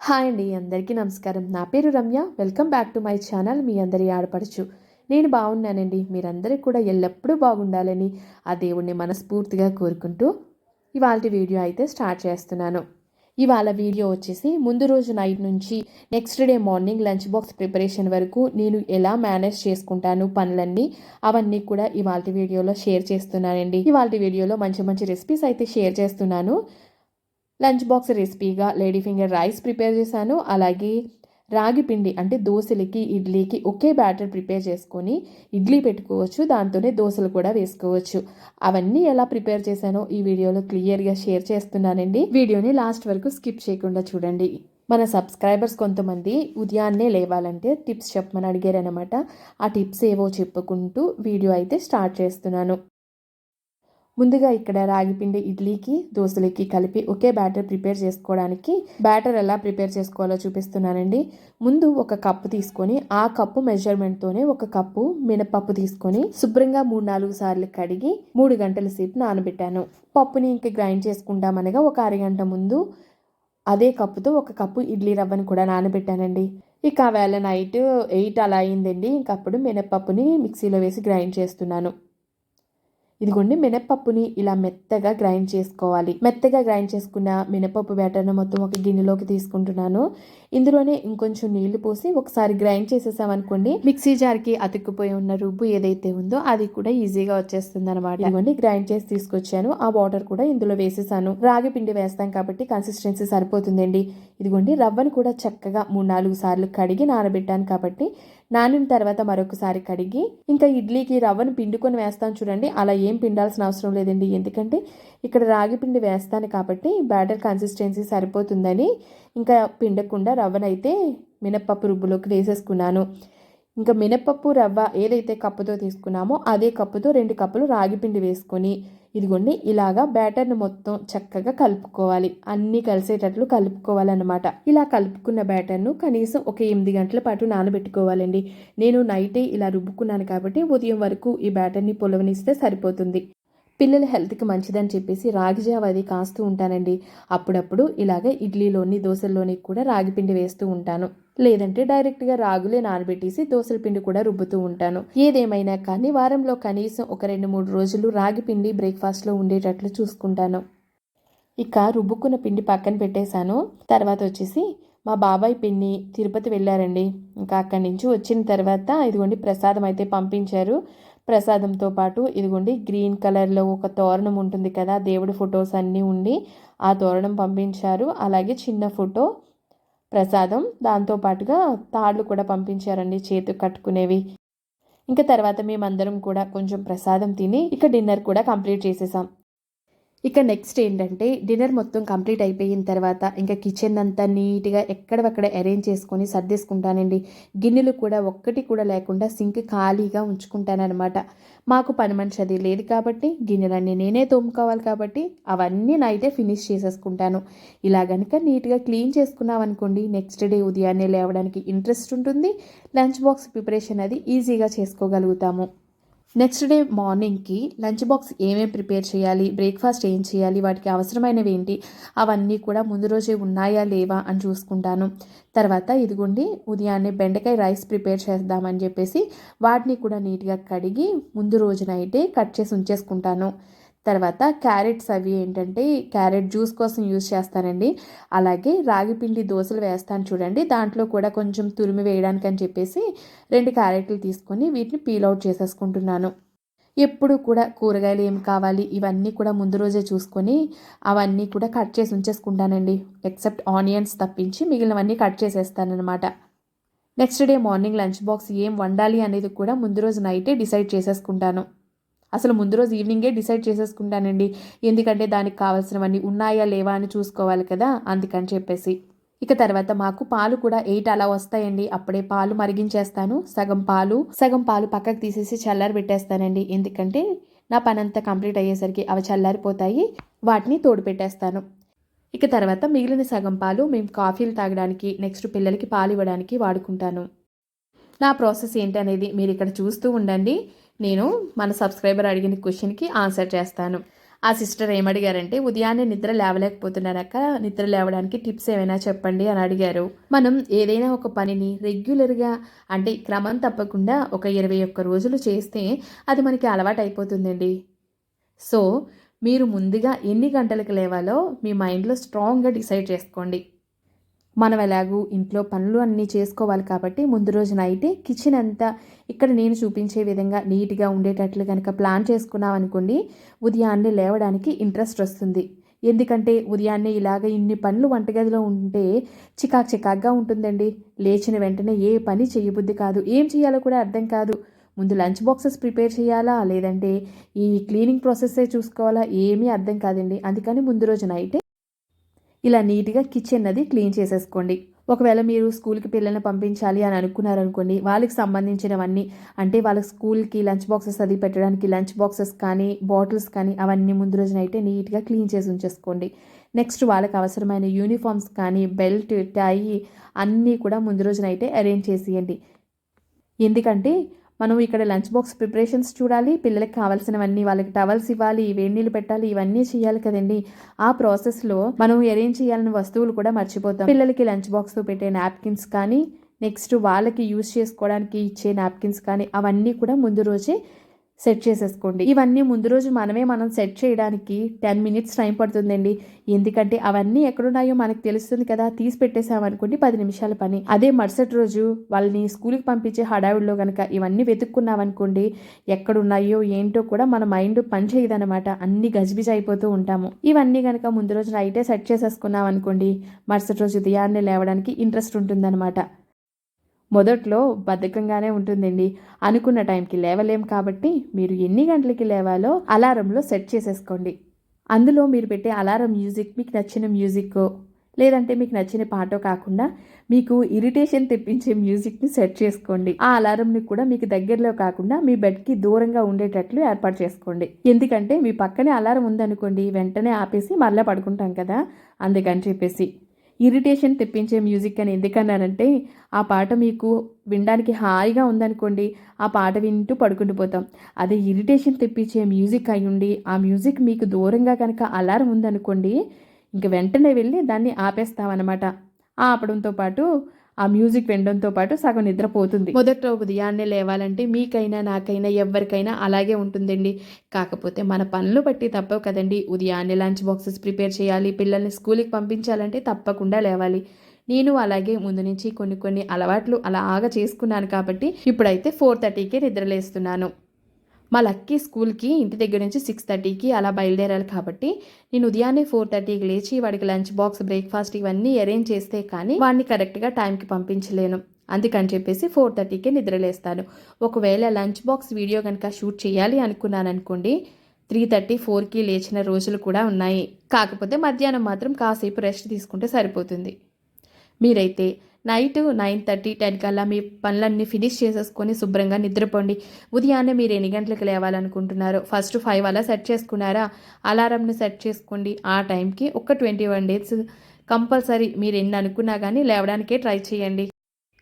Hi అండి అందరికీ నమస్కారం. నా పేరు Ramya. Welcome back to my channel. మీ అందరి ఆడపడచ్చు నేను బాగున్నానండి. మీరందరూ కూడా ఎల్లప్పుడూ బాగుండాలని ఆ దేవుణ్ణి మనస్ఫూర్తిగా కోరుకుంటూ ఇవాళ వీడియో అయితే స్టార్ట్ చేస్తున్నాను. ఇవాళ వీడియో వచ్చేసి ముందు రోజు నైట్ నుంచి next day morning lunch box preparation వరకు నేను ఎలా మేనేజ్ చేసుకుంటాను పనులన్నీ అవన్నీ కూడా ఇవాళ వీడియోలో షేర్ చేస్తున్నానండి. ఇవాళ వీడియోలో మంచి మంచి రెసిపీస్ అయితే షేర్ చేస్తున్నాను. లంచ్ బాక్స్ రెసిపీగా లేడీ ఫింగర్ రైస్ ప్రిపేర్ చేశాను. అలాగే రాగి పిండి అంటే దోశలకి ఇడ్లీకి ఒకే బ్యాటర్ ప్రిపేర్ చేసుకొని ఇడ్లీ పెట్టుకోవచ్చు. దాంతోనే దోశలు కూడా వేసుకోవచ్చు. అవన్నీ ఎలా ప్రిపేర్ చేశానో ఈ వీడియోలో క్లియర్గా షేర్ చేస్తున్నానండి. వీడియోని లాస్ట్ వరకు స్కిప్ చేయకుండా చూడండి. మన సబ్స్క్రైబర్స్ కొంతమంది ఉదయాన్నే లేవాలంటే టిప్స్ చెప్పమని అడిగారనమాట ఆ టిప్స్ ఏవో చెప్పుకుంటూ వీడియో అయితే స్టార్ట్ చేస్తున్నాను. ముందుగా ఇక్కడ రాగిపిండి ఇడ్లీకి దోశలకి కలిపి ఒకే బ్యాటర్ ప్రిపేర్ చేసుకోవడానికి బ్యాటర్ ఎలా ప్రిపేర్ చేసుకోవాలో చూపిస్తున్నానండి. ముందు ఒక కప్పు తీసుకొని ఆ కప్పు మెజర్మెంట్తోనే ఒక కప్పు మినపప్పు తీసుకొని శుభ్రంగా మూడు నాలుగు సార్లు కడిగి మూడు గంటల సేపు నానబెట్టాను. పప్పుని ఇంకా గ్రైండ్ చేసుకుంటామనగా ఒక అరగంట ముందు అదే కప్పుతో ఒక కప్పు ఇడ్లీ రవ్వని కూడా నానబెట్టానండి. ఇక వేళ నైట్ ఎయిట్ అలా అయిందండి. ఇంకప్పుడు మినపప్పుని మిక్సీలో వేసి గ్రైండ్ చేస్తున్నాను. ఇదిగోండి మినపప్పుని ఇలా మెత్తగా గ్రైండ్ చేసుకోవాలి. మెత్తగా గ్రైండ్ చేసుకున్న మినపప్పు బ్యాటర్ను మొత్తం ఒక గిన్నెలోకి తీసుకుంటున్నాను. ఇందులోనే ఇంకొంచెం నీళ్ళు పోసి ఒకసారి గ్రైండ్ చేసేసామనుకోండి మిక్సీ జార్కి అతుక్కుపోయి ఉన్న రుబ్బు ఏదైతే ఉందో అది కూడా ఈజీగా వచ్చేస్తుంది అనమాట ఇదిగోండి గ్రైండ్ చేసి తీసుకొచ్చాను. ఆ వాటర్ కూడా ఇందులో వేసేసాను. రాగి పిండి వేస్తాం కాబట్టి కన్సిస్టెన్సీ సరిపోతుందండి. ఇదిగోండి రవ్వను కూడా చక్కగా మూడు నాలుగు సార్లు కడిగి నానబెట్టాను కాబట్టి నానిన తర్వాత మరొకసారి కడిగి ఇంకా ఇడ్లీకి రవ్వను పిండుకొని వేస్తాను చూడండి. అలా ఏం పిండాల్సిన అవసరం లేదండి. ఎందుకంటే ఇక్కడ రాగి పిండి వేస్తాను కాబట్టి బ్యాటర్ కన్సిస్టెన్సీ సరిపోతుందని ఇంకా పిండకుండా రవ్వనైతే మినప్పప్పు రుబ్బులోకి వేసేసుకున్నాను. ఇంకా మినపప్పు రవ్వ ఏదైతే కప్పుతో తీసుకున్నామో అదే కప్పుతో రెండు కప్పులు రాగి పిండి వేసుకొని ఇదిగోండి ఇలాగా బ్యాటర్ని మొత్తం చక్కగా కలుపుకోవాలి. అన్నీ కలిసేటట్లు కలుపుకోవాలన్నమాట. ఇలా కలుపుకున్న బ్యాటర్ను కనీసం ఒక ఎనిమిది గంటల పాటు నానబెట్టుకోవాలండి. నేను నైటే ఇలా రుబ్బుకున్నాను కాబట్టి ఉదయం వరకు ఈ బ్యాటర్ని పొలవనిస్తే సరిపోతుంది. పిల్లల హెల్త్కి మంచిదని చెప్పేసి రాగి జావ అది కాస్తూ ఉంటానండి. అప్పుడప్పుడు ఇలాగ ఇడ్లీలోని దోశల్లోని కూడా రాగి పిండి వేస్తూ ఉంటాను. లేదంటే డైరెక్ట్గా రాగులే నానబెట్టేసి దోశల పిండి కూడా రుబ్బుతూ ఉంటాను. ఏదేమైనా కానీ వారంలో కనీసం ఒక రెండు మూడు రోజులు రాగి పిండి బ్రేక్ఫాస్ట్లో ఉండేటట్లు చూసుకుంటాను. ఇక రుబ్బుకున్న పిండి పక్కన పెట్టేశాను. తర్వాత వచ్చేసి మా బాబాయ్ పిన్ని తిరుపతి వెళ్ళారండి. ఇంకా అక్కడి నుంచి వచ్చిన తర్వాత ఇదిగోండి ప్రసాదం అయితే పంపించారు. ప్రసాదంతో పాటు ఇదిగోండి గ్రీన్ కలర్లో ఒక తోరణం ఉంటుంది కదా దేవుడి ఫొటోస్ అన్నీ ఉండి ఆ తోరణం పంపించారు. అలాగే చిన్న ఫోటో ప్రసాదం దాంతో పాటుగా తాళ్ళు కూడా పంపించారండి చేతు కట్టుకునేవి. ఇంకా తర్వాత మేమందరం కూడా కొంచెం ప్రసాదం తిని ఇక డిన్నర్ కూడా కంప్లీట్ చేసేసాం. ఇక నెక్స్ట్ ఏంటంటే డిన్నర్ మొత్తం కంప్లీట్ అయిపోయిన తర్వాత ఇంకా కిచెన్ అంతా నీట్గా ఎక్కడవక్కడ అరేంజ్ చేసుకొని సర్దేసుకుంటానండి. గిన్నెలు కూడా ఒక్కటి కూడా లేకుండా సింక్ ఖాళీగా ఉంచుకుంటానమాట మాకు పని మనిషి అది లేదు కాబట్టి గిన్నెలన్నీ నేనే తోముకోవాలి కాబట్టి అవన్నీ నైటే ఫినిష్ చేసేసుకుంటాను. ఇలా కనుక నీట్గా క్లీన్ చేసుకున్నాం అనుకోండి నెక్స్ట్ డే ఉదయాన్నే లేవడానికి ఇంట్రెస్ట్ ఉంటుంది. లంచ్ బాక్స్ ప్రిపరేషన్ అది ఈజీగా చేసుకోగలుగుతాము. నెక్స్ట్ డే మార్నింగ్కి లంచ్ బాక్స్ ఏమేమి ప్రిపేర్ చేయాలి బ్రేక్ఫాస్ట్ ఏం చేయాలి వాటికి అవసరమైనవి ఏంటి అవన్నీ కూడా ముందు రోజే ఉన్నాయా లేవా అని చూసుకుంటాను. తర్వాత ఇదిగోండి ఉదయాన్నే బెండకాయ రైస్ ప్రిపేర్ చేద్దామని చెప్పేసి వాటిని కూడా నీట్గా కడిగి ముందు రోజునైతే కట్ చేసి ఉంచేసుకుంటాను. తర్వాత క్యారెట్స్ అవి ఏంటంటే క్యారెట్ జ్యూస్ కోసం యూజ్ చేస్తానండి. అలాగే రాగి పిండి దోశలు వేస్తాను చూడండి. దాంట్లో కూడా కొంచెం తురిమి వేయడానికి అని చెప్పేసి రెండు క్యారెట్లు తీసుకొని వీటిని పీల్ అవుట్ చేసేసుకుంటున్నాను. ఎప్పుడు కూడా కూరగాయలు ఏం కావాలి ఇవన్నీ కూడా ముందు రోజే చూసుకొని అవన్నీ కూడా కట్ చేసి ఉంచేసుకుంటానండి. ఎక్సెప్ట్ ఆనియన్స్ తప్పించి మిగిలినవన్నీ cut చేసేస్తానమాట next day morning lunch box ఏం వండాలి అనేది కూడా ముందు రోజు నైటే డిసైడ్ చేసేసుకుంటాను. అసలు ముందు రోజు ఈవినింగే డిసైడ్ చేసేసుకుంటానండి. ఎందుకంటే దానికి కావాల్సినవన్నీ ఉన్నాయా లేవా అని చూసుకోవాలి కదా అందుకని చెప్పేసి. ఇక తర్వాత మాకు పాలు కూడా ఎయిట్ అలా వస్తాయండి. అప్పుడే పాలు మరిగించేస్తాను. సగం పాలు సగం పాలు పక్కకు తీసేసి చల్లారి పెట్టేస్తానండి. ఎందుకంటే నా పనంతా కంప్లీట్ అయ్యేసరికి అవి చల్లారిపోతాయి. వాటిని తోడు పెట్టేస్తాను. ఇక తర్వాత మిగిలిన సగం పాలు మేము కాఫీలు తాగడానికి నెక్స్ట్ పిల్లలకి పాలు ఇవ్వడానికి వాడుకుంటాను. నా ప్రాసెస్ ఏంటనేది మీరు ఇక్కడ చూస్తూ ఉండండి. నేను మన సబ్స్క్రైబర్ అడిగిన క్వశ్చన్కి ఆన్సర్ చేస్తాను. ఆ సిస్టర్ ఏమడిగారంటే ఉదయాన్నే నిద్ర లేవలేకపోతున్నారక్క నిద్ర లేవడానికి టిప్స్ ఏమైనా చెప్పండి అని అడిగారు. మనం ఏదైనా ఒక పనిని రెగ్యులర్గా అంటే క్రమం తప్పకుండా ఒక ఇరవై ఒక్క రోజులు చేస్తే అది మనకి అలవాటు అయిపోతుందండి. సో మీరు ముందుగా ఎన్ని గంటలకు లేవాలో మీ మైండ్లో స్ట్రాంగ్గా డిసైడ్ చేసుకోండి. మనం ఎలాగూ ఇంట్లో పనులు అన్నీ చేసుకోవాలి కాబట్టి ముందు రోజు నైటే కిచెన్ అంతా ఇక్కడ నేను చూపించే విధంగా నీట్గా ఉండేటట్లు కనుక ప్లాన్ చేసుకున్నాం అనుకోండి ఉదయాన్నే లేవడానికి ఇంట్రెస్ట్ వస్తుంది. ఎందుకంటే ఉదయాన్నే ఇలాగ ఇన్ని పనులు వంటగదిలో ఉంటే చికాక్ చికాక్గా ఉంటుందండి. లేచిన వెంటనే ఏ పని చేయబుద్ధి కాదు. ఏం చేయాలో కూడా అర్థం కాదు. ముందు లంచ్ బాక్సెస్ ప్రిపేర్ చేయాలా? లేదంటే ఈ క్లీనింగ్ ప్రాసెస్సే చూసుకోవాలా? ఏమీ అర్థం కాదండి. అందుకని ముందు రోజు నైటే ఇలా నీట్గా కిచెన్ అది క్లీన్ చేసేసుకోండి. ఒకవేళ మీరు స్కూల్కి పిల్లల్ని పంపించాలి అని అనుకున్నారనుకోండి వాళ్ళకి సంబంధించినవన్నీ అంటే వాళ్ళ స్కూల్కి లంచ్ బాక్సెస్ అది పెట్టడానికి లంచ్ బాక్సెస్ కానీ బాటిల్స్ కానీ అవన్నీ ముందు రోజునైతే నీట్గా క్లీన్ చేసి ఉంచేసుకోండి. నెక్స్ట్ వాళ్ళకి అవసరమైన యూనిఫామ్స్ కానీ బెల్ట్ టై అన్నీ కూడా ముందు రోజునైతే అరేంజ్ చేసేయండి. ఎందుకంటే మనం ఇక్కడ లంచ్ బాక్స్ ప్రిపరేషన్స్ చూడాలి పిల్లలకి కావాల్సినవన్నీ వాళ్ళకి టవల్స్ ఇవ్వాలి వేడి నీళ్ళు పెట్టాలి ఇవన్నీ చేయాలి కదండి. ఆ ప్రాసెస్లో మనం అరేంజ్ చేయాలని వస్తువులు కూడా మర్చిపోతాం. పిల్లలకి లంచ్ బాక్స్ పెట్టే నాప్కిన్స్ కానీ నెక్స్ట్ వాళ్ళకి యూజ్ చేసుకోవడానికి ఇచ్చే నాప్కిన్స్ కానీ అవన్నీ కూడా ముందు రోజే సెట్ చేసేసుకోండి. ఇవన్నీ ముందు రోజు మనమే మనం సెట్ చేయడానికి టెన్ మినిట్స్ టైం పడుతుందండి. ఎందుకంటే అవన్నీ ఎక్కడున్నాయో మనకు తెలుస్తుంది కదా తీసి పెట్టేసామనుకోండి పది నిమిషాల పని. అదే మరుసటి రోజు వాళ్ళని స్కూల్కి పంపించే హడావిడిలో కనుక ఇవన్నీ వెతుక్కున్నామనుకోండి ఎక్కడున్నాయో ఏంటో కూడా మన మైండ్ పనిచేయదనమాట అన్ని గజిబిజి అయిపోతూ ఉంటాము. ఇవన్నీ కనుక ముందు రోజు నైటే సెట్ చేసేసుకున్నాం అనుకోండి మరుసటి రోజు ఉదయాన్నే లేవడానికి ఇంట్రెస్ట్ ఉంటుందన్నమాట. మొదట్లో బద్ధకంగానే ఉంటుందండి. అనుకున్న టైంకి లేవలేం కాబట్టి మీరు ఎన్ని గంటలకి లేవాలో అలారంలో సెట్ చేసేసుకోండి. అందులో మీరు పెట్టే అలారం మ్యూజిక్ మీకు నచ్చిన మ్యూజిక్ లేదంటే మీకు నచ్చిన పాటో కాకుండా మీకు ఇరిటేషన్ తెప్పించే మ్యూజిక్ని సెట్ చేసుకోండి. ఆ అలారంని కూడా మీకు దగ్గరలో కాకుండా మీ బెడ్కి దూరంగా ఉండేటట్లు ఏర్పాటు చేసుకోండి. ఎందుకంటే మీ పక్కనే అలారం ఉందనుకోండి వెంటనే ఆపేసి మరలా పడుకుంటాం కదా అందుకని చెప్పేసి. ఇరిటేషన్ తెప్పించే మ్యూజిక్ అని ఎందుకన్నానంటే ఆ పాట మీకు వినడానికి హాయిగా ఉందనుకోండి ఆ పాట వింటూ పడుకుంటూ పోతాం. అదే ఇరిటేషన్ తెప్పించే మ్యూజిక్ అయ్యుండి ఆ మ్యూజిక్ మీకు దూరంగా కనుక అలారం ఉందనుకోండి ఇంక వెంటనే వెళ్ళి దాన్ని ఆపేస్తామన్నమాట ఆపడంతో పాటు ఆ మ్యూజిక్ వినడంతో పాటు సగం నిద్రపోతుంది. మొదట ఉదయాన్నే లేవాలంటే మీకైనా నాకైనా ఎవరికైనా అలాగే ఉంటుందండి. కాకపోతే మన పనులు బట్టి తప్పవు కదండి. ఉదయాన్నే లంచ్ బాక్సెస్ ప్రిపేర్ చేయాలి పిల్లల్ని స్కూల్కి పంపించాలంటే తప్పకుండా లేవాలి. నేను అలాగే ముందు నుంచి కొన్ని కొన్ని అలవాట్లు అలాగా చేసుకున్నాను కాబట్టి ఇప్పుడైతే ఫోర్ థర్టీకే నిద్రలేస్తున్నాను. మా లక్కీ స్కూల్కి ఇంటి దగ్గర నుంచి సిక్స్ థర్టీకి అలా బయలుదేరాలి కాబట్టి నేను ఉదయాన్నే ఫోర్ థర్టీకి లేచి వాడికి లంచ్ బాక్స్ బ్రేక్ఫాస్ట్ ఇవన్నీ అరేంజ్ చేస్తే కానీ వాడిని కరెక్ట్గా టైంకి పంపించలేను. అందుకని చెప్పేసి ఫోర్ థర్టీకే నిద్రలేస్తాను. ఒకవేళ లంచ్ బాక్స్ వీడియో కనుక షూట్ చేయాలి అనుకున్నాను అనుకోండి త్రీ థర్టీ ఫోర్కి లేచిన రోజులు కూడా ఉన్నాయి. కాకపోతే మధ్యాహ్నం మాత్రం కాసేపు రెస్ట్ తీసుకుంటే సరిపోతుంది. మీరైతే నైట్ నైన్ థర్టీ టెన్ కల్లా మీ పనులన్నీ ఫినిష్ చేసేసుకొని శుభ్రంగా నిద్రపోండి. ఉదయాన్నే మీరు ఎన్ని గంటలకు లేవాలనుకుంటున్నారు? ఫస్ట్ ఫైవ్ అలా సెట్ చేసుకున్నారా? అలారంని సెట్ చేసుకోండి. ఆ టైంకి ఒక ట్వంటీ వన్ డేస్ కంపల్సరీ మీరు ఎన్ని అనుకున్నా కానీ లేవడానికే ట్రై చేయండి.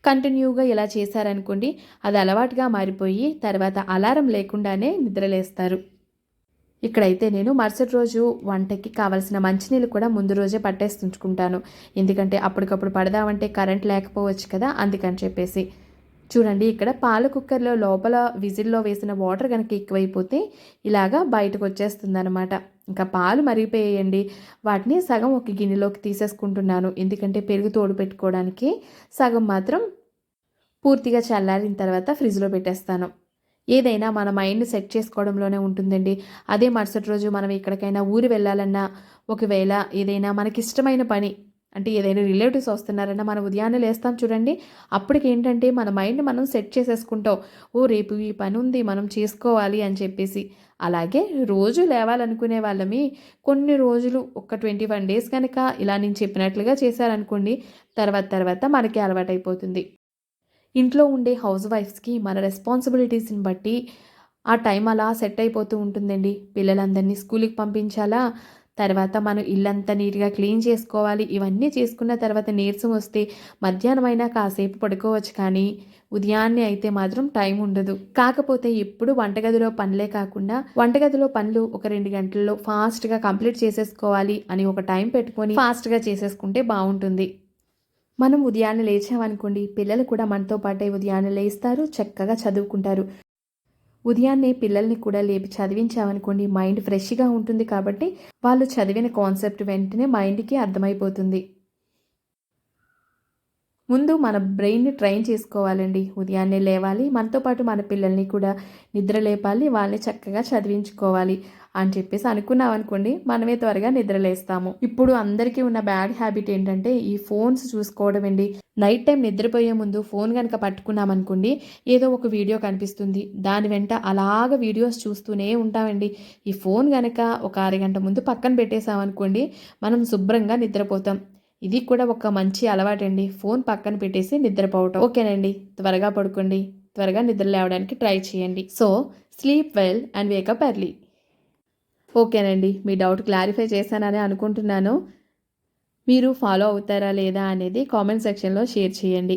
కంటిన్యూగా ఇలా చేశారనుకోండి అది అలవాటుగా మారిపోయి తర్వాత అలారం లేకుండానే నిద్రలేస్తారు. ఇక్కడైతే నేను మరుసటి రోజు వంటకి కావాల్సిన మంచినీళ్ళు కూడా ముందు రోజే పట్టేస్తుంచుకుంటాను. ఎందుకంటే అప్పటికప్పుడు పడదామంటే కరెంట్ లేకపోవచ్చు కదా అందుకని చెప్పేసి. చూడండి ఇక్కడ పాల కుక్కర్లో లోపల విజిల్లో వేసిన వాటర్ కనుక ఎక్కువైపోతే ఇలాగా బయటకు వచ్చేస్తుంది అనమాట ఇంకా పాలు మరిగిపోయేయండి. వాటిని సగం ఒక గిన్నెలోకి తీసేసుకుంటున్నాను. ఎందుకంటే పెరుగు తోడు పెట్టుకోవడానికి సగం మాత్రం పూర్తిగా చల్లారిన తర్వాత ఫ్రిడ్జ్లో పెట్టేస్తాను. ఏదైనా మన మైండ్ సెట్ చేసుకోవడంలోనే ఉంటుందండి. అదే మరుసటి రోజు మనం ఎక్కడికైనా ఊరు వెళ్ళాలన్నా ఒకవేళ ఏదైనా మనకి ఇష్టమైన పని అంటే ఏదైనా రిలేటివ్స్ వస్తున్నారన్నా మనం ఉదయాన్నే లేస్తాం చూడండి. అప్పటికి ఏంటంటే మన మైండ్ మనం సెట్ చేసేసుకుంటాం. ఓ రేపు ఈ పని ఉంది మనం చేసుకోవాలి అని చెప్పేసి. అలాగే రోజు లేవాలనుకునే వాళ్ళమి కొన్ని రోజులు ఒక ట్వంటీ వన్ డేస్ కనుక ఇలా నేను చెప్పినట్లుగా చేశారనుకోండి తర్వాత తర్వాత మనకి అలవాటైపోతుంది. ఇంట్లో ఉండే హౌస్ వైఫ్స్కి మన రెస్పాన్సిబిలిటీస్ని బట్టి ఆ టైం అలా సెట్ అయిపోతూ ఉంటుందండి. పిల్లలందరినీ స్కూల్కి పంపించాలా? తర్వాత మనం ఇల్లంతా నీట్గా క్లీన్ చేసుకోవాలి. ఇవన్నీ చేసుకున్న తర్వాత నీరసం వస్తే మధ్యాహ్నం అయినా కాసేపు పడుకోవచ్చు కానీ ఉదయాన్నే అయితే మాత్రం టైం ఉండదు. కాకపోతే ఎప్పుడు వంటగదిలో పనులే కాకుండా వంటగదిలో పనులు ఒక రెండు గంటల్లో ఫాస్ట్గా కంప్లీట్ చేసేసుకోవాలి అని ఒక టైం పెట్టుకొని ఫాస్ట్గా చేసేసుకుంటే బాగుంటుంది. మనం ఉదయాన్నే లేచామనుకోండి పిల్లలు కూడా మనతో పాటే ఉదయాన్నే లేస్తారు చక్కగా చదువుకుంటారు. ఉదయాన్నే పిల్లల్ని కూడా లేపి చదివించామనుకోండి మైండ్ ఫ్రెష్గా ఉంటుంది కాబట్టి వాళ్ళు చదివిన కాన్సెప్ట్ వెంటనే మైండ్కి అర్థమైపోతుంది. ముందు మన బ్రెయిన్ని ట్రైన్ చేసుకోవాలండి. ఉదయాన్నే లేవాలి మనతో పాటు మన పిల్లల్ని కూడా నిద్ర లేపాలి వాళ్ళని చక్కగా చదివించుకోవాలి. అని చెప్పేసి అనుకున్నాం అనుకోండి మనమే త్వరగా నిద్రలేస్తాము. ఇప్పుడు అందరికీ ఉన్న బ్యాడ్ హ్యాబిట్ ఏంటంటే ఈ ఫోన్స్ చూసుకోవడం అండి. నైట్ టైం నిద్రపోయే ముందు ఫోన్ కనుక పట్టుకున్నామనుకోండి ఏదో ఒక వీడియో కనిపిస్తుంది. దాని వెంట అలాగ వీడియోస్ చూస్తూనే ఉంటామండి. ఈ ఫోన్ కనుక ఒక అరగంట ముందు పక్కన పెట్టేసామనుకోండి మనం శుభ్రంగా నిద్రపోతాం. ఇది కూడా ఒక మంచి అలవాటండి. ఫోన్ పక్కన పెట్టేసి నిద్రపోవటం. ఓకేనండి. త్వరగా పడుకోండి. త్వరగా నిద్ర లేవడానికి ట్రై చేయండి. So sleep well and wake up early. ఓకేనండి మీ డౌట్ క్లారిఫై చేశానని అనుకుంటున్నాను. మీరు ఫాలో అవుతారా లేదా అనేది కామెంట్ సెక్షన్లో షేర్ చేయండి.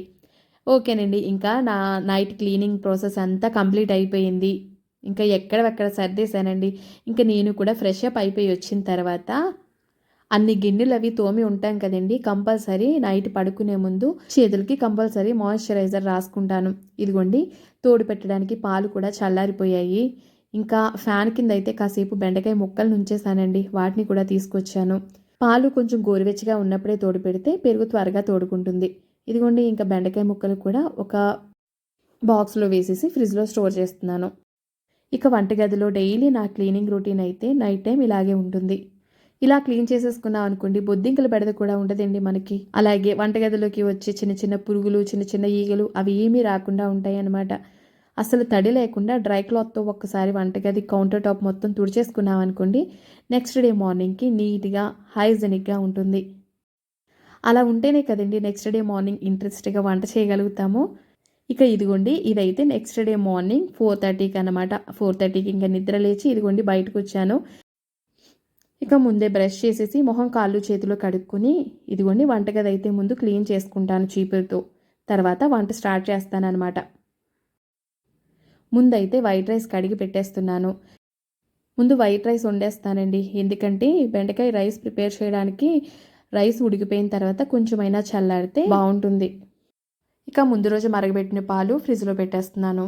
ఓకేనండి ఇంకా నా నైట్ క్లీనింగ్ ప్రాసెస్ అంతా కంప్లీట్ అయిపోయింది. ఇంకా ఎక్కడెక్కడ సర్దేశానండి? ఇంకా నేను కూడా ఫ్రెష్ అప్ అయిపోయి వచ్చిన తర్వాత అన్ని గిన్నెలు అవి తోమి ఉంటాం కదండి కంపల్సరీ నైట్ పడుకునే ముందు చేతులకి కంపల్సరీ మాయిశ్చరైజర్ రాసుకుంటాను. ఇదిగోండి తోడు పెట్టడానికి పాలు కూడా చల్లారిపోయాయి. ఇంకా ఫ్యాన్ కింద అయితే కాసేపు బెండకాయ ముక్కలు నుంచేసానండి. వాటిని కూడా తీసుకొచ్చాను. పాలు కొంచెం గోరువెచ్చగా ఉన్నప్పుడే తోడు పెడితే పెరుగు త్వరగా తోడుకుంటుంది. ఇదిగోండి ఇంకా బెండకాయ ముక్కలు కూడా ఒక బాక్స్లో వేసేసి ఫ్రిడ్జ్లో స్టోర్ చేస్తున్నాను. ఇక వంటగదిలో డైలీ నా క్లీనింగ్ రొటీన్ అయితే నైట్ టైం ఇలాగే ఉంటుంది. ఇలా క్లీన్ చేసేసుకున్నాం అనుకోండి బొద్దింకల బెడద కూడా ఉండదండి మనకి. అలాగే వంటగదిలోకి వచ్చే చిన్న చిన్న పురుగులు చిన్న చిన్న ఈగలు అవి ఏమీ రాకుండా ఉంటాయి అన్నమాట అసలు తడి లేకుండా డ్రై క్లాత్తో ఒక్కసారి వంటగది కౌంటర్ టాప్ మొత్తం తుడిచేసుకున్నాం అనుకోండి నెక్స్ట్ డే మార్నింగ్కి నీట్గా హైజెనిక్గా ఉంటుంది. అలా ఉంటేనే కదండి నెక్స్ట్ డే మార్నింగ్ ఇంట్రెస్ట్గా వంట చేయగలుగుతాము. ఇక ఇదిగోండి ఇదైతే నెక్స్ట్ డే మార్నింగ్ ఫోర్ థర్టీకి అనమాట ఫోర్ థర్టీకి ఇంకా నిద్ర లేచి ఇదిగోండి బయటకు వచ్చాను. ఇక ముందే బ్రష్ చేసేసి మొహం కాళ్ళు చేతులు కడుక్కొని ఇదిగోండి వంటగది అయితే ముందు క్లీన్ చేసుకుంటాను చీపురుతో. తర్వాత వంట స్టార్ట్ చేస్తానన్నమాట. ముందైతే వైట్ రైస్ కడిగి పెట్టేస్తున్నాను. ముందు వైట్ రైస్ వండేస్తానండి. ఎందుకంటే బెండకాయ రైస్ ప్రిపేర్ చేయడానికి రైస్ ఉడికిపోయిన తర్వాత కొంచెమైనా చల్లారితే బాగుంటుంది. ఇక ముందు రోజు మరగబెట్టిన పాలు ఫ్రిడ్జ్లో పెట్టేస్తున్నాను.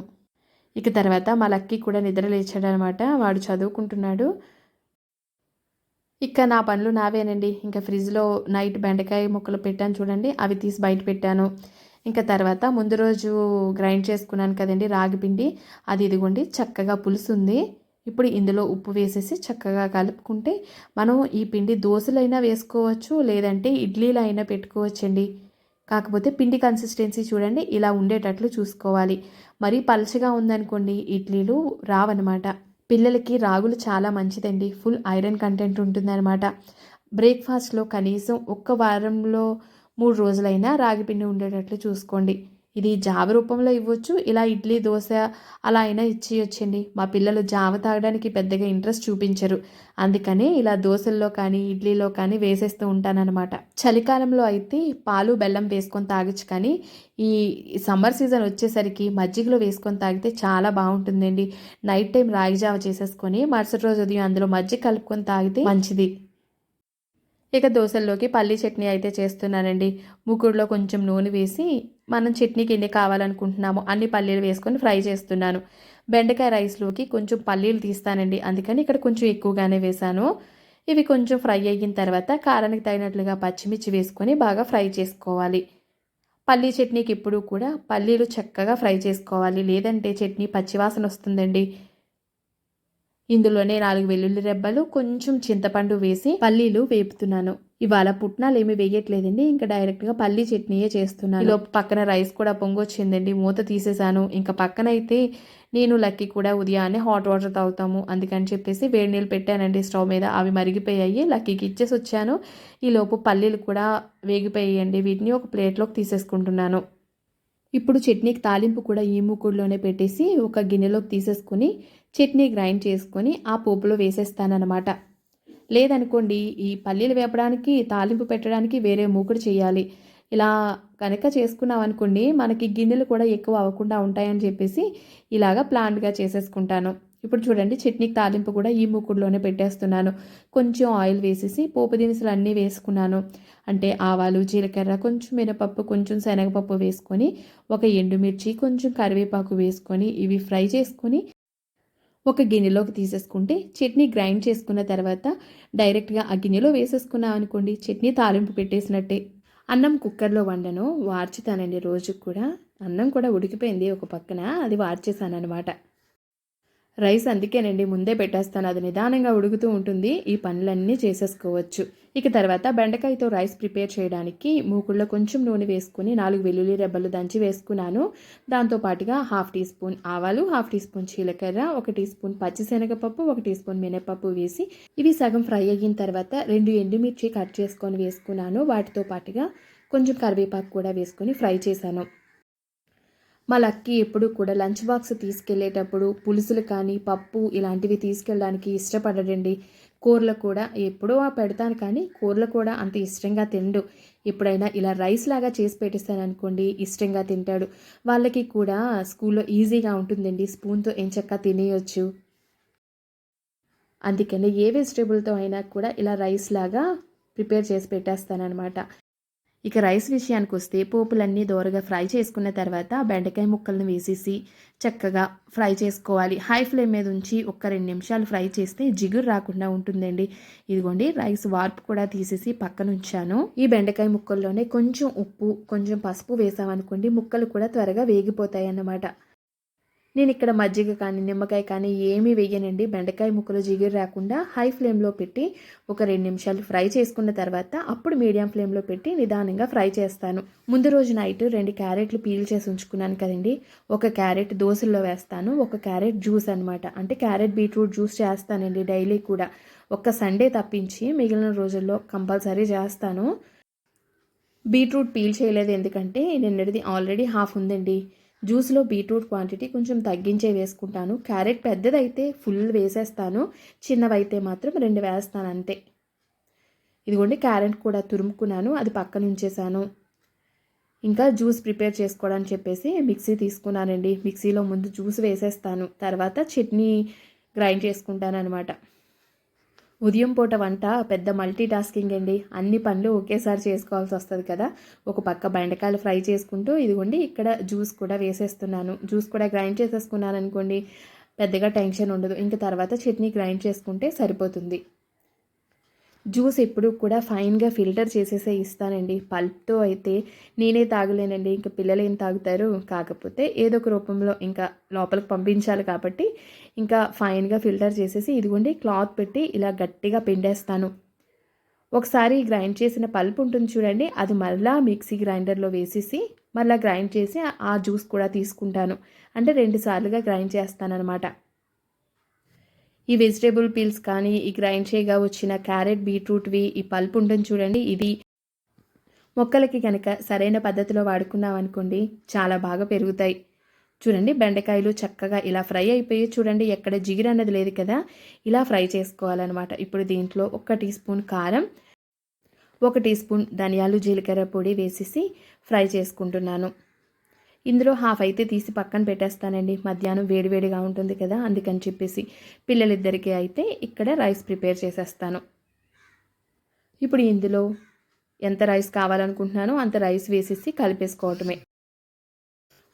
ఇక తర్వాత మా లక్కీ కూడా నిద్ర లేచాడనమాట. వాడు చదువుకుంటున్నాడు. ఇక నా పనులు నావేనండి. ఇంకా ఫ్రిడ్జ్లో నైట్ బెండకాయ ముక్కలు పెట్టాను చూడండి. అవి తీసి బయట పెట్టాను. ఇంకా తర్వాత ముందు రోజు గ్రైండ్ చేసుకున్నాను కదండి రాగి పిండి. అది ఇదిగోండి చక్కగా పులుసు ఉంది ఇప్పుడు ఇందులో ఉప్పు వేసేసి చక్కగా కలుపుకుంటే మనం ఈ పిండి దోశలైనా వేసుకోవచ్చు లేదంటే ఇడ్లీలు అయినా పెట్టుకోవచ్చండి. కాకపోతే పిండి కన్సిస్టెన్సీ చూడండి ఇలా ఉండేటట్లు చూసుకోవాలి. మరీ పలచగా ఉందనుకోండి ఇడ్లీలు రావన్నమాట. పిల్లలకి రాగులు చాలా మంచిదండి. ఫుల్ ఐరన్ కంటెంట్ ఉంటుందన్నమాట. బ్రేక్ఫాస్ట్లో కనీసం ఒక్క వారంలో మూడు రోజులైనా రాగి పిండి ఉండేటట్లు చూసుకోండి. ఇది జావ రూపంలో ఇవ్వచ్చు ఇలా ఇడ్లీ దోశ అలా అయినా ఇచ్చేయొచ్చండి. మా పిల్లలు జావ తాగడానికి పెద్దగా ఇంట్రెస్ట్ చూపించరు. అందుకని ఇలా దోశల్లో కానీ ఇడ్లీలో కానీ వేసేస్తూ ఉంటానన్నమాట. చలికాలంలో అయితే పాలు బెల్లం వేసుకొని తాగొచ్చు కానీ ఈ సమ్మర్ సీజన్ వచ్చేసరికి మజ్జిగలో వేసుకొని తాగితే చాలా బాగుంటుందండి. నైట్ టైం రాగి జావ చేసేసుకొని మరుసటి రోజు ఉదయం అందులో మజ్జిగ కలుపుకొని తాగితే మంచిది. ఇక దోశల్లోకి పల్లీ చట్నీ అయితే చేస్తున్నానండి. ముగ్గురులో కొంచెం నూనె వేసి మనం చట్నీకి ఎన్ని కావాలనుకుంటున్నామో అన్ని పల్లీలు వేసుకొని ఫ్రై చేస్తున్నాను. బెండకాయ రైస్లోకి కొంచెం పల్లీలు తీస్తానండి. అందుకని ఇక్కడ కొంచెం ఎక్కువగానే వేశాను. ఇవి కొంచెం ఫ్రై అయిన తర్వాత కారానికి తగినట్లుగా పచ్చిమిర్చి వేసుకొని బాగా ఫ్రై చేసుకోవాలి. పల్లీ చట్నీకి ఇప్పుడు కూడా పల్లీలు చక్కగా ఫ్రై చేసుకోవాలి. లేదంటే చట్నీ పచ్చివాసన వస్తుందండి. ఇందులోనే నాలుగు వెల్లుల్లి రెబ్బలు కొంచెం చింతపండు వేసి పల్లీలు వేపుతున్నాను. ఇవాళ పుట్నాలు ఏమి వేయట్లేదండి. ఇంకా డైరెక్ట్గా పల్లీ చట్నీయే చేస్తున్నాను. లోపు పక్కన రైస్ కూడా పొంగొచ్చిందండి. మూత తీసేసాను. ఇంకా పక్కన అయితే నేను లక్కీ కూడా ఉదయాన్నే హాట్ వాటర్ తాగుతాము. అందుకని చెప్పేసి వేడి నీళ్ళు పెట్టానండి స్టవ్ మీద. అవి మరిగిపోయాయి. లక్కీకి ఇచ్చేసి వచ్చాను. ఈ లోపు పల్లీలు కూడా వేగిపోయాయండి. వీటిని ఒక ప్లేట్లోకి తీసేసుకుంటున్నాను. ఇప్పుడు చట్నీకి తాలింపు కూడా ఈ మూకుడులోనే పెట్టేసి ఒక గిన్నెలోకి తీసేసుకొని చట్నీ గ్రైండ్ చేసుకొని ఆ పోపులో వేసేస్తానన్నమాట. లేదనుకోండి ఈ పల్లీలు వేపడానికి తాలింపు పెట్టడానికి వేరే మూకుడు చేయాలి. ఇలా కనుక చేసుకున్నాం అనుకోండి మనకి గిన్నెలు కూడా ఎక్కువ అవ్వకుండా ఉంటాయని చెప్పేసి ఇలాగ ప్లాన్గా చేసేసుకుంటాను. ఇప్పుడు చూడండి చట్నీకి తాలింపు కూడా ఈ మూకుడులోనే పెట్టేస్తున్నాను. కొంచెం ఆయిల్ వేసేసి పోపు దినుసులు అన్నీ వేసుకున్నాను. అంటే ఆవాలు జీలకర్ర కొంచెం మినపప్పు కొంచెం శనగపప్పు వేసుకొని ఒక ఎండుమిర్చి కొంచెం కరివేపాకు వేసుకొని ఇవి ఫ్రై చేసుకొని ఒక గిన్నెలోకి తీసేసుకుంటే చట్నీ గ్రైండ్ చేసుకున్న తర్వాత డైరెక్ట్గా ఆ గిన్నెలో వేసేసుకున్నాం అనుకోండి చట్నీ తాలింపు పెట్టేసినట్టే. అన్నం కుక్కర్లో వండను వార్చుతానండి రోజుకు కూడా. అన్నం కూడా ఉడికిపోయింది ఒక పక్కన అది వార్చేసాను అనమాట రైస్ అందుకేనండి ముందే పెట్టేస్తాను. అది నిదానంగా ఉడుకుతూ ఉంటుంది. ఈ పనులన్నీ చేసేసుకోవచ్చు. ఇక తర్వాత బెండకాయతో రైస్ ప్రిపేర్ చేయడానికి మూకుళ్ళో కొంచెం నూనె వేసుకుని నాలుగు వెల్లుల్లి రెబ్బలు దంచి వేసుకున్నాను. దాంతోపాటుగా హాఫ్ టీ స్పూన్ ఆవాలు హాఫ్ టీ స్పూన్ జీలకర్ర ఒక టీ స్పూన్ పచ్చిశనగపప్పు ఒక టీ స్పూన్ మినపప్పు వేసి ఇవి సగం ఫ్రై అయిన తర్వాత రెండు ఎండుమిర్చి కట్ చేసుకొని వేసుకున్నాను. వాటితో పాటుగా కొంచెం కరివేపాకు కూడా వేసుకొని ఫ్రై చేశాను. మా లక్కీ ఎప్పుడు కూడా లంచ్ బాక్స్ తీసుకెళ్ళేటప్పుడు పులుసులు కానీ పప్పు ఇలాంటివి తీసుకెళ్ళడానికి ఇష్టపడడండి. కూరలు కూడా ఎప్పుడో పెడతాను కానీ కూరలు కూడా అంత ఇష్టంగా తిండు ఎప్పుడైనా ఇలా రైస్ లాగా చేసి పెట్టిస్తాను అనుకోండి ఇష్టంగా తింటాడు. వాళ్ళకి కూడా స్కూల్లో ఈజీగా ఉంటుందండి. స్పూన్తో ఎంచక్క తినేయొచ్చు. అందుకని ఏ వెజిటేబుల్తో అయినా కూడా ఇలా రైస్ లాగా ప్రిపేర్ చేసి పెట్టేస్తానమాట ఇక రైస్ విషయానికి వస్తే పోపులన్నీ దోరగా ఫ్రై చేసుకున్న తర్వాత బెండకాయ ముక్కలను వేసేసి చక్కగా ఫ్రై చేసుకోవాలి. హై ఫ్లేమ్ మీద ఉంచి ఒక రెండు నిమిషాలు ఫ్రై చేస్తే జిగురు రాకుండా ఉంటుందండి. ఇదిగోండి రైస్ వార్పు కూడా తీసేసి పక్కన ఉంచాను. ఈ బెండకాయ ముక్కల్లోనే కొంచెం ఉప్పు కొంచెం పసుపు వేసామనుకోండి ముక్కలు కూడా త్వరగా వేగిపోతాయి అన్నమాట నేను ఇక్కడ మజ్జిగ కానీ నిమ్మకాయ కానీ ఏమీ వేయనండి. బెండకాయ ముక్కలు జిగురు రాకుండా హై ఫ్లేమ్లో పెట్టి ఒక రెండు నిమిషాలు ఫ్రై చేసుకున్న తర్వాత అప్పుడు మీడియం ఫ్లేమ్లో పెట్టి నిదానంగా ఫ్రై చేస్తాను. ముందు రోజు నైట్ రెండు క్యారెట్లు పీల్ చేసి ఉంచుకున్నాను కదండి. ఒక క్యారెట్ దోశల్లో వేస్తాను. ఒక క్యారెట్ జ్యూస్ అనమాట అంటే క్యారెట్ బీట్రూట్ జ్యూస్ చేస్తానండి డైలీ కూడా. ఒక్క సండే తప్పించి మిగిలిన రోజుల్లో కంపల్సరీ చేస్తాను. బీట్రూట్ పీల్ చేయలేదు ఎందుకంటే నిన్నటిది ఆల్రెడీ హాఫ్ ఉందండి. జ్యూస్లో బీట్రూట్ క్వాంటిటీ కొంచెం తగ్గించే వేసుకుంటాను. క్యారెట్ పెద్దదైతే ఫుల్ వేసేస్తాను. చిన్నవైతే మాత్రం రెండు వేస్తాను అంతే. ఇదిగోండి క్యారెట్ కూడా తురుముకున్నాను. అది పక్కన ఉంచేసాను ఇంకా జ్యూస్ ప్రిపేర్ చేసుకోవడానికి చెప్పేసి మిక్సీ తీసుకున్నానండి. మిక్సీలో ముందు జ్యూస్ వేసేస్తాను. తర్వాత చట్నీ గ్రైండ్ చేసుకుంటాను అనమాట ఉదయం పూట వంట పెద్ద మల్టీ టాస్కింగ్ అండి. అన్ని పనులు ఒకేసారి చేసుకోవాల్సి వస్తుంది కదా. ఒక పక్క బెండకాయలు ఫ్రై చేసుకుంటూ ఇదిగోండి ఇక్కడ జ్యూస్ కూడా వేసేస్తున్నాను. జ్యూస్ కూడా గ్రైండ్ చేసేసుకున్నాను అనుకోండి పెద్దగా టెన్షన్ ఉండదు. ఇంకా తర్వాత చట్నీ గ్రైండ్ చేసుకుంటే సరిపోతుంది. జ్యూస్ ఎప్పుడు కూడా ఫైన్గా ఫిల్టర్ చేసేసే ఇస్తానండి. పల్ప్తో అయితే నేనే తాగలేనండి. ఇంకా పిల్లలు ఏం తాగుతారు. కాకపోతే ఏదో ఒక రూపంలో ఇంకా లోపలికి పంపించాలి కాబట్టి ఇంకా ఫైన్గా ఫిల్టర్ చేసేసి ఇదిగోండి క్లాత్ పెట్టి ఇలా గట్టిగా పిండేస్తాను. ఒకసారి గ్రైండ్ చేసిన పల్ప్ ఉంటుంది చూడండి. అది మళ్ళా మిక్సీ గ్రైండర్లో వేసేసి మళ్ళీ గ్రైండ్ చేసి ఆ జ్యూస్ కూడా తీసుకుంటాను. అంటే రెండు సార్లుగా గ్రైండ్ చేస్తానన్నమాట. ఈ వెజిటేబుల్ పీల్స్ కానీ ఈ గ్రైండ్ చేయగా వచ్చిన క్యారెట్ బీట్రూట్వి ఈ పల్ప్ ఉంటుంది చూడండి. ఇది మొక్కలకి కనుక సరైన పద్ధతిలో వాడుకున్నాం అనుకోండి చాలా బాగా పెరుగుతాయి. చూడండి బెండకాయలు చక్కగా ఇలా ఫ్రై అయిపోయి చూడండి ఎక్కడ జిగిరి అన్నది లేదు కదా? ఇలా ఫ్రై చేసుకోవాలన్నమాట. ఇప్పుడు దీంట్లో ఒక టీ స్పూన్ కారం ఒక టీ స్పూన్ ధనియాలు జీలకర్ర పొడి వేసేసి ఫ్రై చేసుకుంటున్నాను. ఇందులో హాఫ్ అయితే తీసి పక్కన పెట్టేస్తానండి. మధ్యాహ్నం వేడివేడిగా ఉంటుంది కదా అందుకని చెప్పేసి పిల్లలిద్దరికీ అయితే ఇక్కడ రైస్ ప్రిపేర్ చేసేస్తాను. ఇప్పుడు ఇందులో ఎంత రైస్ కావాలనుకుంటున్నానో అంత రైస్ వేసేసి కలిపేసుకోవటమే.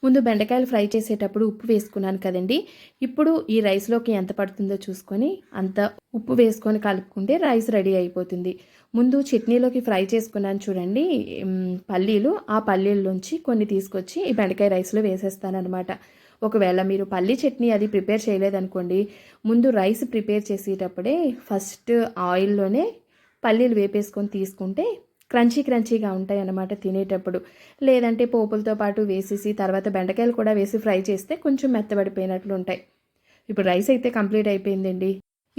ముందు బెండకాయలు ఫ్రై చేసేటప్పుడు ఉప్పు వేసుకున్నాను కదండి. ఇప్పుడు ఈ రైస్లోకి ఎంత పడుతుందో చూసుకొని అంత ఉప్పు వేసుకొని కలుపుకుంటే రైస్ రెడీ అయిపోతుంది. ముందు చట్నీలోకి ఫ్రై చేసుకున్నాను చూడండి. పల్లీలు. ఆ పల్లీల్లోంచి కొన్ని తీసుకొచ్చి ఈ బెండకాయ రైస్లో వేసేస్తానమాట ఒకవేళ మీరు పల్లీ చట్నీ అది ప్రిపేర్ చేయలేదనుకోండి ముందు రైస్ ప్రిపేర్ చేసేటప్పుడే ఫస్ట్ ఆయిల్లోనే పల్లీలు వేపేసుకొని తీసుకుంటే క్రంచీ క్రంచీగా ఉంటాయి అన్నమాట తినేటప్పుడు. లేదంటే పోపులతో పాటు వేసేసి తర్వాత బెండకాయలు కూడా వేసి ఫ్రై చేస్తే కొంచెం మెత్తబడిపోయినట్లు ఉంటాయి ఇప్పుడు రైస్ అయితే కంప్లీట్ అయిపోయిందండి.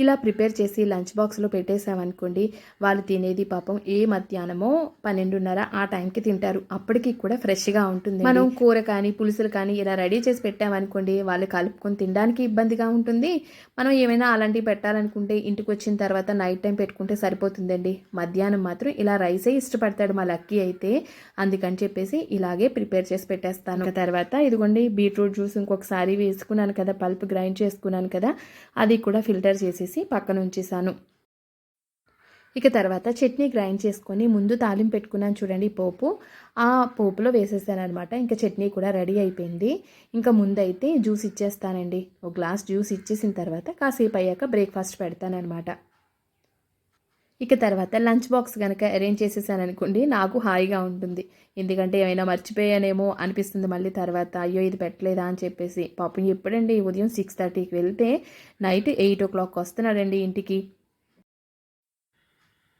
ఇలా ప్రిపేర్ చేసి లంచ్ బాక్స్లో పెట్టేసామనుకోండి వాళ్ళు తినేది పాపం ఏ మధ్యాహ్నమో పన్నెండున్నర ఆ టైంకి తింటారు. అప్పటికి కూడా ఫ్రెష్గా ఉంటుంది మనం కూర కానీ పులుసులు కానీ ఇలా రెడీ చేసి పెట్టామనుకోండి వాళ్ళు కలుపుకొని తినడానికి ఇబ్బందిగా ఉంటుంది. మనం ఏమైనా అలాంటివి పెట్టాలనుకుంటే ఇంటికి వచ్చిన తర్వాత నైట్ టైం పెట్టుకుంటే సరిపోతుందండి. మధ్యాహ్నం మాత్రం ఇలా రైసే ఇష్టపడతాడు మా లక్కీ అయితే. అందుకని చెప్పేసి ఇలాగే ప్రిపేర్ చేసి పెట్టేస్తాను. తర్వాత ఇదిగోండి బీట్రూట్ జ్యూస్ ఇంకొకసారి వేసుకున్నాను కదా పల్ప్ గ్రైండ్ చేసుకున్నాను కదా అది కూడా ఫిల్టర్ చేసేసి పక్కన ఉంచేసాను ఇక తర్వాత చట్నీ గ్రైండ్ చేసుకొని ముందు తాలింపు పెట్టుకున్నాను చూడండి పోపు. ఆ పోపులో వేసేసాను అనమాట ఇంకా చట్నీ కూడా రెడీ అయిపోయింది. ఇంకా ముందైతే జ్యూస్ ఇచ్చేస్తానండి. ఒక గ్లాస్ జ్యూస్ ఇచ్చేసిన తర్వాత కాసేపు అయ్యాక బ్రేక్ఫాస్ట్ పెడతానమాట ఇక తర్వాత లంచ్ బాక్స్ కనుక అరేంజ్ చేసేసాను అనుకోండి నాకు హాయిగా ఉంటుంది. ఎందుకంటే ఏమైనా మర్చిపోయానేమో అనిపిస్తుంది మళ్ళీ తర్వాత అయ్యో ఇది పెట్టలేదా అని చెప్పేసి. పాపం ఎప్పుడండి ఉదయం సిక్స్ థర్టీకి వెళ్తే నైట్ ఎయిట్ ఓ క్లాక్ వస్తున్నాడండి ఇంటికి.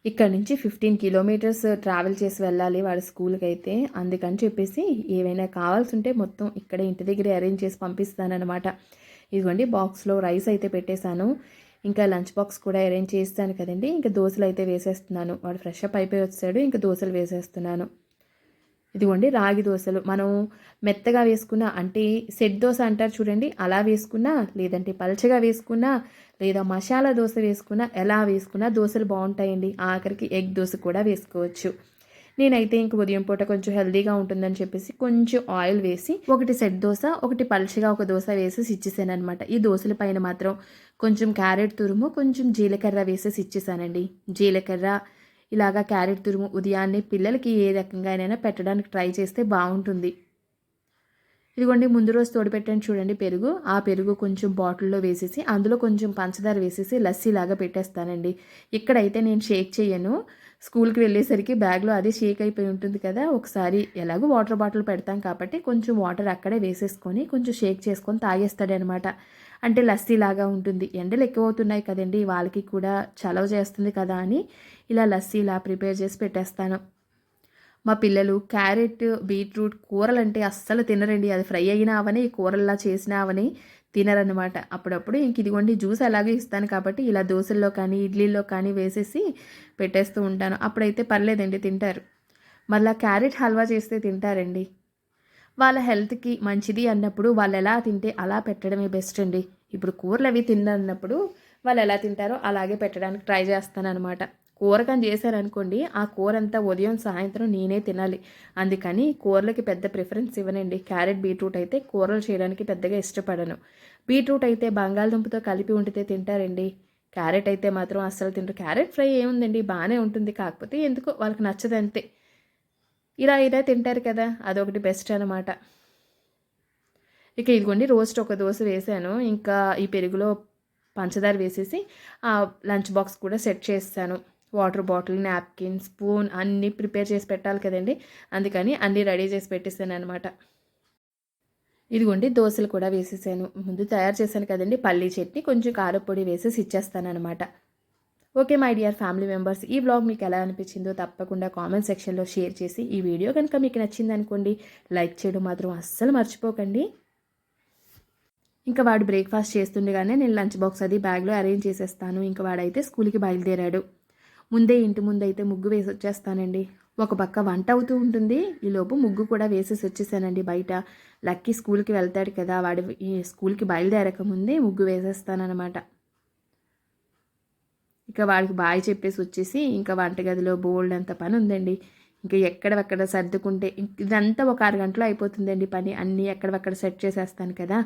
ఇక్కడ నుంచి ఫిఫ్టీన్ కిలోమీటర్స్ ట్రావెల్ చేసి వెళ్ళాలి వాడి స్కూల్కి అయితే అందుకని చెప్పేసి ఏవైనా కావాల్సి ఉంటే మొత్తం ఇక్కడే ఇంటి దగ్గరే అరేంజ్ చేసి పంపిస్తానమాట ఇదిగోండి బాక్స్లో రైస్ అయితే పెట్టేశాను. ఇంకా లంచ్ బాక్స్ కూడా అరేంజ్ చేస్తాను కదండి. ఇంకా దోశలు అయితే వేసేస్తున్నాను. వాడు ఫ్రెష్ అప్ అయిపోయి వచ్చాడు. ఇంకా దోశలు వేసేస్తున్నాను. ఇదిగోండి రాగి దోశలు. మనం మెత్తగా వేసుకున్న అంటే సెట్ దోశ అంటారు చూడండి అలా వేసుకున్నా లేదంటే పల్చగా వేసుకున్నా లేదా మసాలా దోశ వేసుకున్నా ఎలా వేసుకున్నా దోశలు బాగుంటాయండి. ఆఖరికి ఎగ్ దోశ కూడా వేసుకోవచ్చు. నేనైతే ఇంక ఉదయం పూట కొంచెం హెల్దీగా ఉంటుందని చెప్పేసి కొంచెం ఆయిల్ వేసి ఒకటి సెట్ దోశ ఒకటి పలుచగా ఒక దోశ వేసేసి ఇచ్చేసాను అనమాట ఈ దోశల పైన మాత్రం కొంచెం క్యారెట్ తురుము కొంచెం జీలకర్ర వేసేసి ఇచ్చేసానండి. జీలకర్ర ఇలాగా క్యారెట్ తురుము ఉదయాన్నే పిల్లలకి ఏ రకంగా అయినా పెట్టడానికి ట్రై చేస్తే బాగుంటుంది. ఇదిగోండి ముందు రోజు తోడుపెట్టాను చూడండి పెరుగు. ఆ పెరుగు కొంచెం బాటిల్లో వేసేసి అందులో కొంచెం పంచదార వేసేసి లస్సీలాగా పెట్టేస్తానండి. ఇక్కడైతే నేను షేక్ చేయను. స్కూల్కి వెళ్ళేసరికి బ్యాగ్లో అది షేక్ అయిపోయి ఉంటుంది కదా ఒకసారి ఎలాగో వాటర్ బాటిల్ పెడతాం కాబట్టి కొంచెం వాటర్ అక్కడే వేసేసుకొని కొంచెం షేక్ చేసుకొని తాగేస్తాడనమాట. అంటే లస్సీ లాగా ఉంటుంది. ఎండలు ఎక్కువ అవుతున్నాయి కదండి వాళ్ళకి కూడా చలవ చేస్తుంది కదా అని ఇలా లస్సీ ఇలా ప్రిపేర్ చేసి పెట్టేస్తాను. మా పిల్లలు క్యారెట్ బీట్రూట్ కూరలు అంటే అస్సలు తినరండి. అది ఫ్రై అయినా అవని కూరల్లా చేసినా అవని తినరనమాట అప్పుడప్పుడు ఇంక ఇదిగోండి జ్యూస్ అలాగే ఇస్తాను కాబట్టి ఇలా దోశల్లో కానీ ఇడ్లీలో కానీ వేసేసి పెట్టేస్తూ ఉంటాను. అప్పుడైతే పర్లేదండి తింటారు. మళ్ళీ క్యారెట్ హల్వా చేస్తే తింటారండి. వాళ్ళ హెల్త్కి మంచిది అన్నప్పుడు వాళ్ళు ఎలా తింటే అలా పెట్టడమే బెస్ట్ అండి. ఇప్పుడు కూరలు అవి తిన్నప్పుడు వాళ్ళు ఎలా తింటారో అలాగే పెట్టడానికి ట్రై చేస్తాను అనమాట కూరకని చేశారనుకోండి ఆ కూర అంతా ఉదయం సాయంత్రం నేనే తినాలి. అందుకని కూరలకి పెద్ద ప్రిఫరెన్స్ ఇవ్వనండి. క్యారెట్ బీట్రూట్ అయితే కూరలు చేయడానికి పెద్దగా ఇష్టపడను. బీట్రూట్ అయితే బంగాళదుంపతో కలిపి వండితే తింటారండి. క్యారెట్ అయితే మాత్రం అస్సలు తింటారు క్యారెట్ ఫ్రై ఏముందండి? బాగానే ఉంటుంది. కాకపోతే ఎందుకో వాళ్ళకి నచ్చదు అంతే. ఇలా ఇలా తింటారు కదా అదొకటి బెస్ట్ అనమాట ఇక ఇదిగోండి రోస్ట్ ఒక దోశ వేసాను ఇంకా ఈ పెరుగులో పంచదార వేసేసి లంచ్ బాక్స్ కూడా సెట్ చేస్తాను. వాటర్ బాటిల్ నాప్కిన్ స్పూన్ అన్నీ ప్రిపేర్ చేసి పెట్టాలి కదండి. అందుకని అన్నీ రెడీ చేసి పెట్టేసాను అనమాట ఇదిగోండి దోశలు కూడా వేసేసాను. ముందు తయారు చేశాను కదండి పల్లీ చట్నీ కొంచెం కారపొడి వేసేసి ఇచ్చేస్తాను అనమాట okay my dear family members ఈ బ్లాగ్ మీకు ఎలా అనిపించిందో తప్పకుండా కామెంట్ సెక్షన్లో షేర్ చేసి ఈ వీడియో కనుక మీకు నచ్చింది అనుకోండి లైక్ చేయడం మాత్రం అస్సలు మర్చిపోకండి. ఇంకా వాడు బ్రేక్ఫాస్ట్ చేస్తుండగానే నేను లంచ్ బాక్స్ అది బ్యాగ్లో అరేంజ్ చేసేస్తాను. ఇంకా వాడైతే స్కూల్కి బయలుదేరాడు. ముందే ఇంటి ముందు అయితే ముగ్గు వేసి వచ్చేస్తానండి ఒక పక్క వంట అవుతూ ఉంటుంది. ఈలోపు ముగ్గు కూడా వేసేసి వచ్చేసానండి బయట. లక్కీ స్కూల్కి వెళ్తాడు కదా వాడి ఈ స్కూల్కి బయలుదేరక ముందే ముగ్గు వేసేస్తానమాట ఇక వాడికి బాయ్ చెప్పేసి వచ్చేసి ఇంకా వంటగదిలో బోల్డ్ అంత పని ఉందండి. ఇంకా ఎక్కడవక్కడ సర్దుకుంటే ఇదంతా ఒక ఆరు అయిపోతుందండి పని. అన్నీ ఎక్కడవక్కడ సెట్ చేసేస్తాను కదా.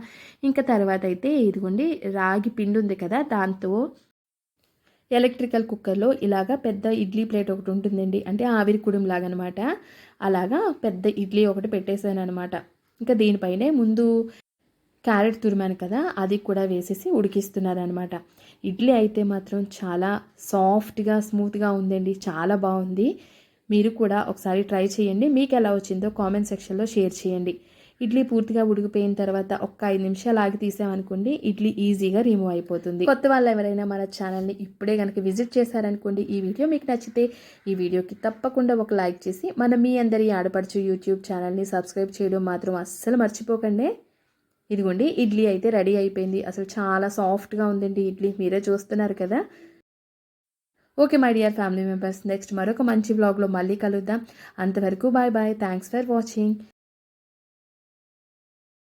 ఇంకా తర్వాత అయితే ఇదిగోండి రాగి పిండి ఉంది కదా దాంతో ఎలక్ట్రికల్ కుక్కర్లో ఇలాగా పెద్ద ఇడ్లీ ప్లేట్ ఒకటి ఉంటుందండి. అంటే ఆవిరి కుడుంలాగనమాట అనమాట అలాగా పెద్ద ఇడ్లీ ఒకటి పెట్టేశాను అనమాట ఇంకా దీనిపైనే ముందు క్యారెట్ తురిమాను కదా అది కూడా వేసేసి ఉడికిస్తున్నారు అనమాట ఇడ్లీ అయితే మాత్రం చాలా సాఫ్ట్గా స్మూత్గా ఉందండి. చాలా బాగుంది. మీరు కూడా ఒకసారి ట్రై చేయండి. మీకు ఎలా వచ్చిందో కామెంట్ సెక్షన్లో షేర్ చేయండి. ఇడ్లీ పూర్తిగా ఉడికిపోయిన తర్వాత ఒక్క ఐదు నిమిషాలు ఆగి తీసామనుకోండి ఇడ్లీ ఈజీగా రిమూవ్ అయిపోతుంది. కొత్త వాళ్ళు ఎవరైనా మన ఛానల్ని ఇప్పుడే కనుక విజిట్ చేశారనుకోండి ఈ వీడియో మీకు నచ్చితే ఈ వీడియోకి తప్పకుండా ఒక లైక్ చేసి మన మీ అందరి ఆడపడుచు యూట్యూబ్ ఛానల్ని సబ్స్క్రైబ్ చేయడం మాత్రం అస్సలు మర్చిపోకండి. ఇదిగోండి ఇడ్లీ అయితే రెడీ అయిపోయింది. అసలు చాలా సాఫ్ట్గా ఉందండి ఇడ్లీ. మీరే చూస్తున్నారు కదా. Okay my dear family members next మరొక మంచి బ్లాగ్లో మళ్ళీ కలుద్దాం. అంతవరకు bye bye thanks for watching